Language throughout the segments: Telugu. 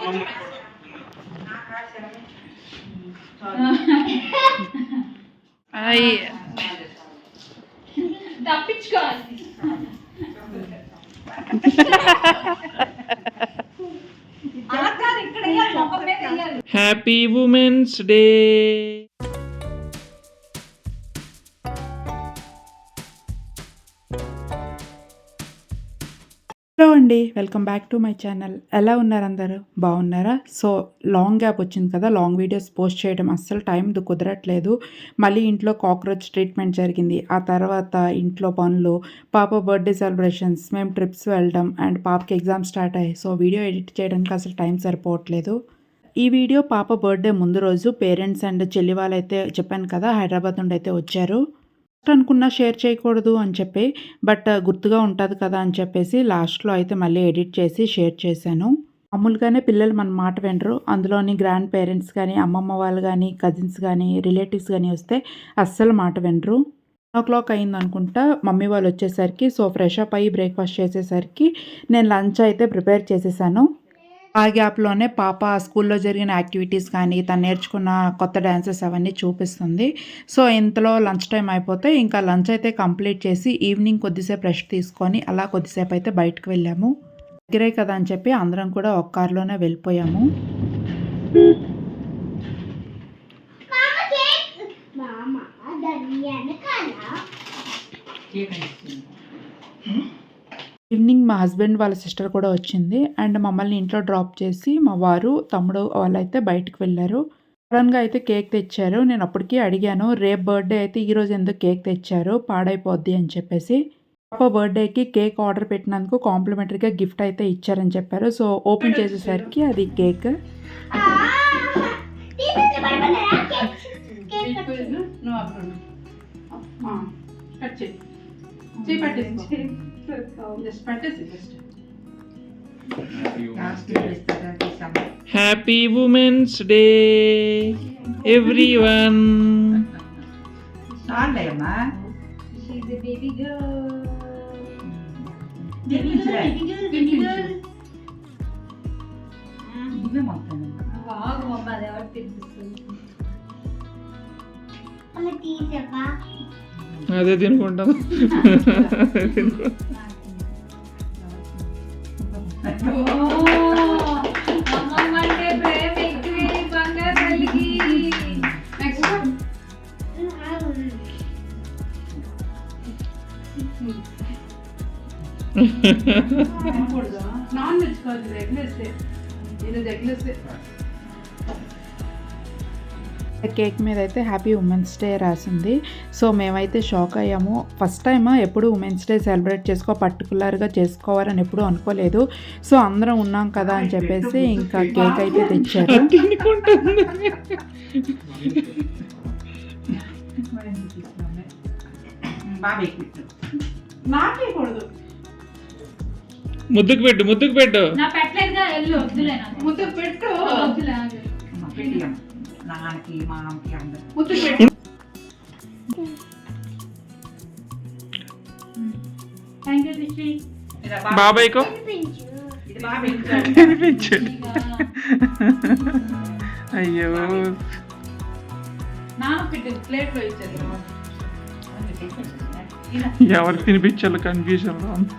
అమ్మమ్మ అయ్యి తప్పించుకోవాలి అలా కాదు ఇక్కడ వేయాలి మొక్క మీద వేయాలి హ్యాపీ ఉమెన్స్ డే హలో అండి welcome back to my channel. ఎలా ఉన్నారు అందరూ? బాగున్నారా? సో లాంగ్ గ్యాప్ వచ్చింది కదా లాంగ్ వీడియోస్ పోస్ట్ చేయడం అస్సలు టైం కుదరట్లేదు. మళ్ళీ ఇంట్లో కాక్రోచ్ ట్రీట్మెంట్ జరిగింది. ఆ తర్వాత ఇంట్లో పనులు పాప బర్త్డే సెలబ్రేషన్స్ మేము ట్రిప్స్ వెళ్ళడం అండ్ పాపకి ఎగ్జామ్ స్టార్ట్ అయ్యాయి సో వీడియో ఎడిట్ చేయడానికి అసలు టైం సరిపోవట్లేదు. ఈ వీడియో పాప బర్త్డే ముందు రోజు పేరెంట్స్ అండ్ చెల్లి వాళ్ళైతే చెప్పాను కదా హైదరాబాద్ నుండి అయితే వచ్చారు. అనుకున్నా షేర్ చేయకూడదు అని చెప్పి బట్ గుర్తుగా ఉంటుంది కదా అని చెప్పేసి లాస్ట్లో అయితే మళ్ళీ ఎడిట్ చేసి షేర్ చేశాను. మామూలుగానే పిల్లలు మన మాట వినరు. అందులోని గ్రాండ్ పేరెంట్స్ కానీ అమ్మమ్మ వాళ్ళు కానీ కజిన్స్ కానీ రిలేటివ్స్ కానీ వస్తే అస్సలు మాట వినరు. ఓ క్లాక్ అయింది అనుకుంటా మమ్మీ వాళ్ళు వచ్చేసరికి సో ఫ్రెష్ అప్ అయ్యి బ్రేక్ఫాస్ట్ చేసేసరికి నేను లంచ్ అయితే ప్రిపేర్ చేసేసాను. ఆ గ్యాప్లోనే పాప స్కూల్లో జరిగిన యాక్టివిటీస్ కానీ తను నేర్చుకున్న కొత్త డాన్సెస్ అవన్నీ చూపిస్తుంది. సో ఇంతలో లంచ్ టైం అయిపోతే ఇంకా లంచ్ అయితే కంప్లీట్ చేసి ఈవినింగ్ కొద్దిసేపు రెస్ట్ తీసుకొని అలా కొద్దిసేపు అయితే బయటకు వెళ్ళాము. దగ్గరే కదా అని చెప్పి అందరం కూడా ఒక కార్లోనే వెళ్ళిపోయాము. ఈవినింగ్ మా హస్బెండ్ వాళ్ళ సిస్టర్ కూడా వచ్చింది. అండ్ మమ్మల్ని ఇంట్లో డ్రాప్ చేసి మా వారు తమ్ముడు వాళ్ళైతే బయటకు వెళ్ళారు. సడన్గా అయితే కేక్ తెచ్చారు. నేను అప్పటికి అడిగాను రేపు బర్త్డే అయితే ఈరోజు ఎందుకు కేక్ తెచ్చారు? పాడైపోద్ది అని చెప్పేసి. పాప బర్త్డేకి కేక్ ఆర్డర్ పెట్టినందుకు కాంప్లిమెంటరీగా గిఫ్ట్ అయితే ఇచ్చారని చెప్పారు. సో ఓపెన్ చేసేసరికి అది కేక్. నువ్వు కట్ చేయి. చేయి పట్టేసి జస్ట్ పట్టేసి just happy women's day everyone చాలేమ్మా She's a baby girl. ఇవే మొత్తం బాగు అమ్మ అది ఎవరు తినిపిస్తుంది అమ్మ తీసేపా అదే తినుకుంటాం. అమ్మమ్మ అంటే ప్రేమ ఎక్కువే బంగారు తల్లికి నెక్స్ట్ తినకూడదు. నాన్ వెజ్ కాదు ఇది ఎగ్లెస్ ఇది ఎగ్లెస్ కేక్ మీద అయితే హ్యాపీ ఉమెన్స్ డే రాసింది. సో మేమైతే షాక్ అయ్యాము. ఫస్ట్ టైం ఎప్పుడు ఉమెన్స్ డే సెలబ్రేట్ చేసుకో పర్టికులర్గా చేసుకోవాలని ఎప్పుడు అనుకోలేదు. సో అందరం ఉన్నాం కదా అని చెప్పేసి ఇంకా కేక్ అయితే తెచ్చారు. ముద్దుకు పెట్టు ముద్దుకు పెట్టు. నా పెట్టలేదుగా ఎల్లు వద్దులే నాకు. ముద్దు పెట్టు. నాన్నకి మామకి అందరు ముద్దు పెట్టు థ్యాంక్ యూ రిషి బాబాయ్కో తినిపించండి అయ్యో. ఎవరు తినిపించాలో కన్ఫ్యూజన్లో ఉంది.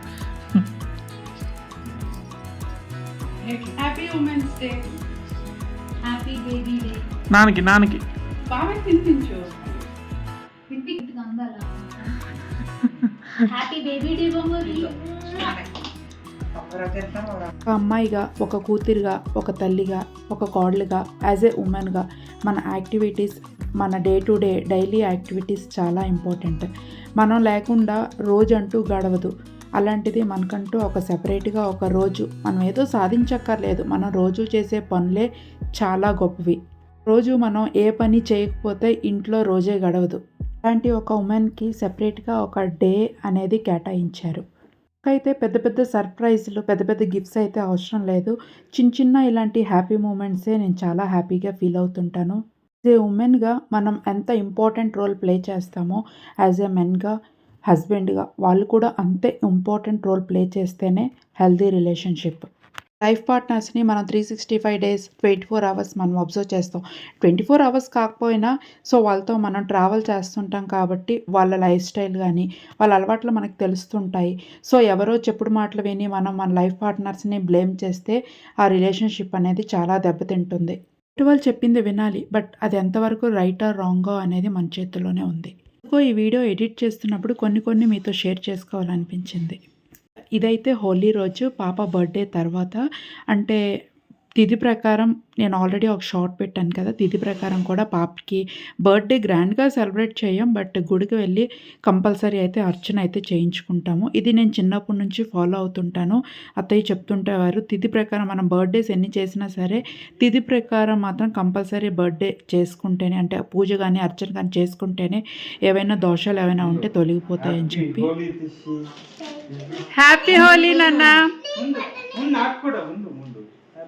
Happy women's day happy baby day నాన్నకి నాన్నకి ఒక అమ్మాయిగా ఒక కూతురిగా ఒక తల్లిగా ఒక కోడలుగా యాజ్ ఏ ఉమెన్గా మన యాక్టివిటీస్ మన day to day daily activities చాలా ఇంపార్టెంట్ మనం లేకుండా రోజు అంటూ గడవదు. అలాంటిది మనకంటూ ఒక సెపరేట్గా ఒక రోజు. మనం ఏదో సాధించక్కర్లేదు. మనం రోజు చేసే పనులే చాలా గొప్పవి. రోజు మనం ఏ పని చేయకపోతే ఇంట్లో రోజే గడవదు. అలాంటి ఒక ఉమెన్కి సెపరేట్గా ఒక డే అనేది కేటాయించారు. అయితే పెద్ద పెద్ద సర్ప్రైజ్లు పెద్ద పెద్ద గిఫ్ట్స్ అయితే అవసరం లేదు. చిన్న చిన్న ఇలాంటి హ్యాపీ మూమెంట్సే నేను చాలా హ్యాపీగా ఫీల్ అవుతుంటాను. యాజ్ ఏ ఉమెన్గా మనం ఎంత ఇంపార్టెంట్ రోల్ ప్లే చేస్తామో యాజ్ ఏ మెన్గా హస్బెండ్గా వాళ్ళు కూడా అంతే ఇంపార్టెంట్ రోల్ ప్లే చేస్తేనే హెల్దీ రిలేషన్షిప్. లైఫ్ పార్ట్నర్స్ని మనం three sixty five days twenty four hours మనం అబ్జర్వ్ చేస్తాం. ట్వంటీ ఫోర్ అవర్స్ కాకపోయినా సో వాళ్ళతో మనం ట్రావెల్ చేస్తుంటాం కాబట్టి వాళ్ళ లైఫ్ స్టైల్ కానీ వాళ్ళ అలవాట్లు మనకు తెలుస్తుంటాయి. సో ఎవరో చెప్పుడు మాటలు విని మనం మన లైఫ్ పార్ట్నర్స్ని బ్లేమ్ చేస్తే ఆ రిలేషన్షిప్ అనేది చాలా దెబ్బతింటుంది. వాళ్ళు చెప్పింది వినాలి బట్ అది ఎంతవరకు రైటా రాంగో అనేది మన చేతిలోనే ఉంది. ఇంకో ఈ వీడియో ఎడిట్ చేస్తున్నప్పుడు కొన్ని కొన్ని మీతో షేర్ చేసుకోవాలనిపించింది. ఇదైతే హోలీ రోజు పాప బర్త్డే తర్వాత అంటే తిథి ప్రకారం నేను ఆల్రెడీ ఒక షార్ట్ పెట్టాను కదా తిథి ప్రకారం కూడా పాపకి బర్త్డే గ్రాండ్గా సెలబ్రేట్ చేయం బట్ గుడికి వెళ్ళి కంపల్సరీ అయితే అర్చన అయితే చేయించుకుంటాము. ఇది నేను చిన్నప్పటి నుంచి ఫాలో అవుతుంటాను. అత్తయ్య చెప్తుంటేవారు తిథి ప్రకారం మనం బర్త్డేస్ ఎన్ని చేసినా సరే తిథి ప్రకారం మాత్రం కంపల్సరీ బర్త్డే చేసుకుంటేనే అంటే పూజ కానీ అర్చన కానీ చేసుకుంటేనే ఏవైనా దోషాలు ఏవైనా ఉంటే తొలగిపోతాయని చెప్పి. హ్యాపీ హోలీ నాన్న.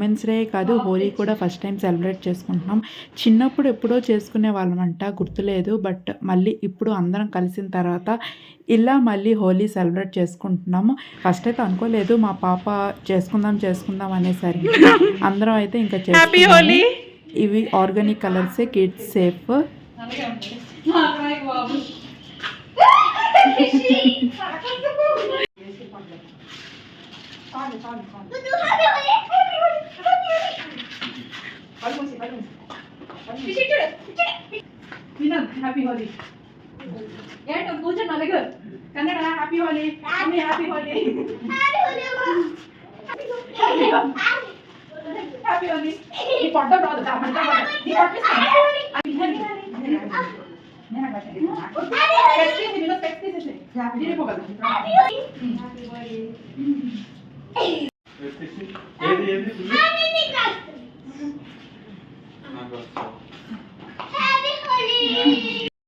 ఉమెన్స్ డే కాదు హోలీ కూడా ఫస్ట్ టైం సెలబ్రేట్ చేసుకుంటున్నాం. చిన్నప్పుడు ఎప్పుడో చేసుకునే వాళ్ళమంట గుర్తులేదు బట్ మళ్ళీ ఇప్పుడు అందరం కలిసిన తర్వాత ఇలా మళ్ళీ హోలీ సెలబ్రేట్ చేసుకుంటున్నాము ఫస్ట్ అయితే అనుకోలేదు మా పాప చేసుకుందాం చేసుకుందాం అనేసరికి అందరం అయితే ఇంకా చేసుకున్నాము. ఇవి ఆర్గానిక్ కలర్సే కిడ్స్ సేఫ్ అలాగే ఉంటుంది మా అమ్మాయికి బాబు హ్యాపీ హోలీ ఏంటో కూర్చొని అలాగే Kannada happy Holi mummy happy Holi happy Holi నీ పొట్ట రాదు కా, మంట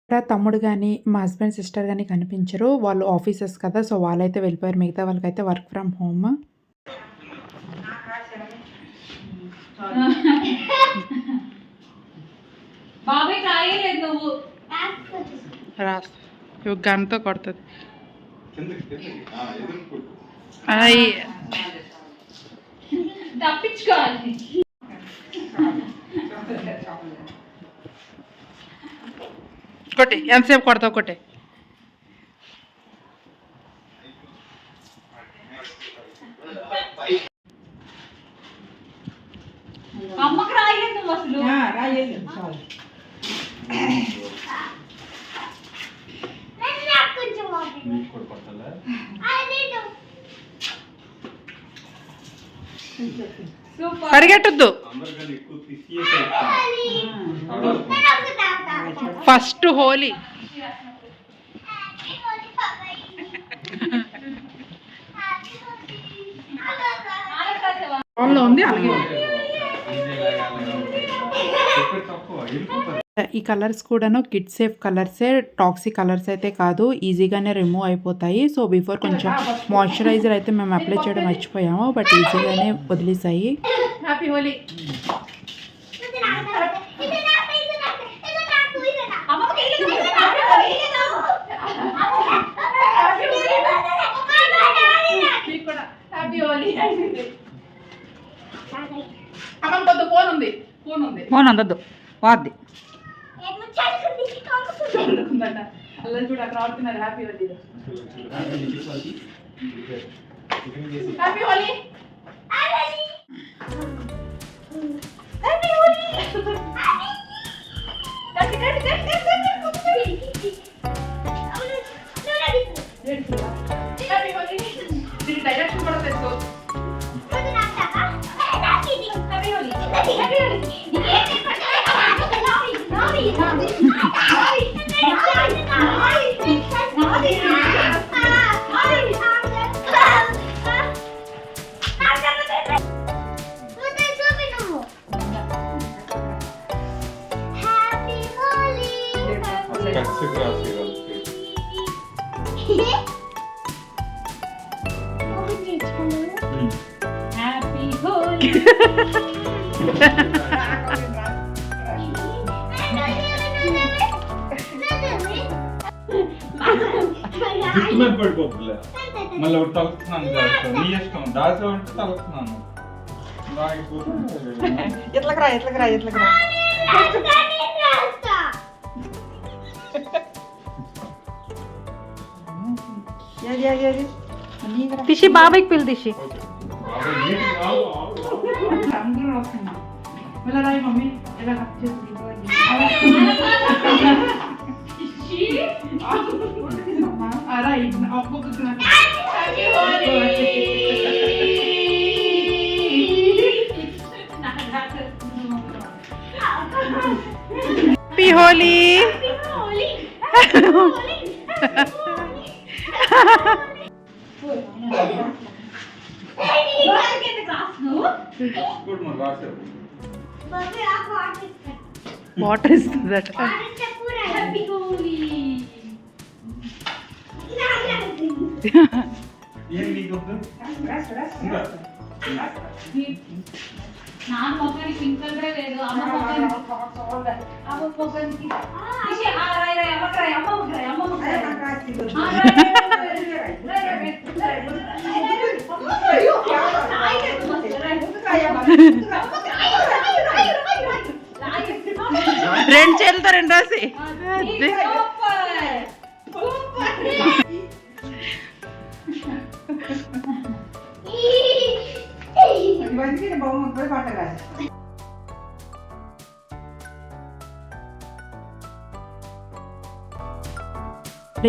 ఇక్కడ తమ్ముడు కానీ మా హస్బెండ్ సిస్టర్ కానీ కనిపించరు. వాళ్ళు ఆఫీసెస్ కదా సో వాళ్ళైతే వెళ్ళిపోయారు. మిగతా వాళ్ళకైతే వర్క్ ఫ్రమ్ హోమ్ రాస్తా. గన్తో కొడుతుంది. తప్పించుకోవాలి. కొట్టి ఎంతసేపు కొడతావు కొట్టే? అమ్మకి రాయలేదు నువ్వు అసలు పరిగెట్టద్దు. ఫస్ట్ హోలీ. ఉంది అలాగే. ఈ కలర్స్ కూడాను కిడ్ సేఫ్ కలర్సే టాక్సిక్ కలర్స్ అయితే కాదు ఈజీగానే రిమూవ్ అయిపోతాయి. సో బిఫోర్ కొంచెం మాయిశ్చరైజర్ అయితే మేము అప్లై చేయడం మర్చిపోయాము బట్ ఈజీగానే వదిలేసాయి. ఫోన్ ఉంది. ఫోన్ ఉంది. ఫోన్ అందద్దు. వాద్ది. ఉందట అల్లరి చూడు అక్కడ ఆడుతున్నారు happy Holi happy Holi happy Holi దీని డైరెక్షన్ కూడా తెలుసు హ్యాపీ హోలీ కచ్చిగా రాసి వాళ్ళకి. ఓపెన్ చేసుకున్నాను ఉమ్. Happy Holi Happy Holi! Hmm. గొబ్బులే మళ్ళీ ఒకటి తలుస్తున్నాను నీ ఇష్టం దాచా అంటే తలుస్తున్నాను ఎట్లకి రా ఎట్లకి రా ఎట్లకి రా తీసి బాబాయ్కి పిల్లి తీసి మమ్మీ ఎలా right, now go to Happy Holi! Happy Holi! Happy Holi! What is that? What is that? Happy Holi! రెండు చేతులతో రెండు రాసి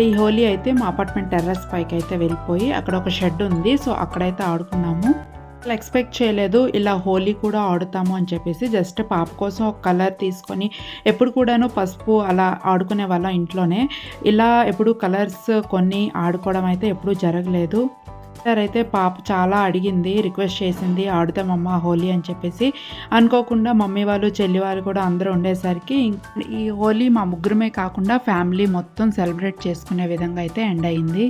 ఈ హోలీ అయితే మా అపార్ట్మెంట్ టెర్రస్ పైకి అయితే వెళ్ళిపోయి అక్కడ ఒక షెడ్ ఉంది. సో అక్కడైతే ఆడుకున్నాము. అసలు ఎక్స్పెక్ట్ చేయలేదు ఇలా హోలీ కూడా ఆడుతాము అని చెప్పేసి జస్ట్ పాప కోసం ఒక కలర్ తీసుకొని ఎప్పుడు కూడాను పసుపు అలా ఆడుకునే వాళ్ళం ఇంట్లోనే. ఇలా ఎప్పుడు కలర్స్ కొన్ని ఆడుకోవడం అయితే ఎప్పుడూ జరగలేదు. సార్ అయితే పాప చాలా అడిగింది రిక్వెస్ట్ చేసింది ఆడుతామమ్మ హోలీ అని చెప్పేసి. అనుకోకుండా మమ్మీ వాళ్ళు చెల్లి వాళ్ళు కూడా అందరూ ఉండేసరికి ఈ హోలీ మా ముగ్గురమే కాకుండా ఫ్యామిలీ మొత్తం సెలబ్రేట్ చేసుకునే విధంగా అయితే ఎండ్ అయింది.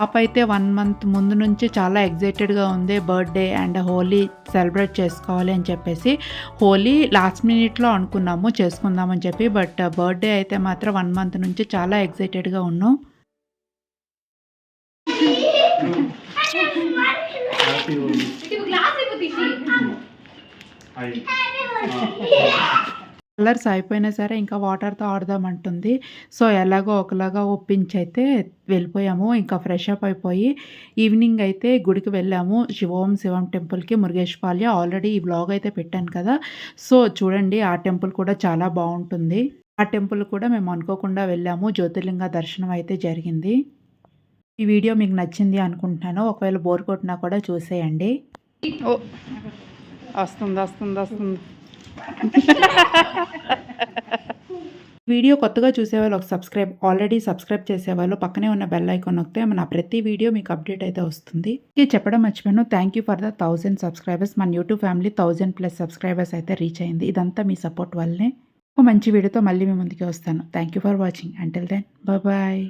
పాప అయితే వన్ మంత్ ముందు నుంచి చాలా ఎగ్జైటెడ్గా ఉంది బర్త్డే అండ్ హోలీ సెలబ్రేట్ చేసుకోవాలి అని చెప్పేసి. హోలీ లాస్ట్ మినిట్లో అనుకున్నాము చేసుకుందామని చెప్పి బట్ బర్త్డే అయితే మాత్రం వన్ మంత్ నుంచి చాలా ఎగ్జైటెడ్గా ఉన్నాం. హ్యాపీ. కలర్స్ అయిపోయినా సరే ఇంకా వాటర్తో ఆడదామంటుంది సో ఎలాగో ఒకలాగా ఒప్పించి అయితే వెళ్ళిపోయాము. ఇంకా ఫ్రెష్ అప్ అయిపోయి ఈవినింగ్ అయితే గుడికి వెళ్ళాము. శివోం శివం టెంపుల్కి మురుగేశ్పాల్య. ఆల్రెడీ ఈ వ్లాగ్ అయితే పెట్టాను కదా. సో చూడండి ఆ టెంపుల్ కూడా చాలా బాగుంటుంది. ఆ టెంపుల్ కూడా మేము అనుకోకుండా వెళ్ళాము. జ్యోతిర్లింగ దర్శనం అయితే జరిగింది. ఈ వీడియో మీకు నచ్చింది అనుకుంటున్నాను. ఒకవేళ బోర్ కొట్టినా కూడా చూసేయండి. వస్తుంది వస్తుంది వస్తుంది. వీడియో కొత్తగా చూసేవాళ్ళు ఒక సబ్స్క్రైబ్ ఆల్రెడీ సబ్స్క్రైబ్ చేసేవాళ్ళు పక్కనే ఉన్న బెల్ ఐకాన్ నొక్కితే మన ప్రతి వీడియో మీకు అప్డేట్ అయితే వస్తుంది. ఇది చెప్పడం మర్చిపోయాను. Thank you for the thousand subscribers మన YouTube family thousand plus subscribers అయితే రీచ్ అయింది. ఇదంతా మీ సపోర్ట్ వల్లనే. ఒక మంచి వీడియోతో మళ్ళీ మీ ముందుకి వస్తాను. Thank you for watching until then bye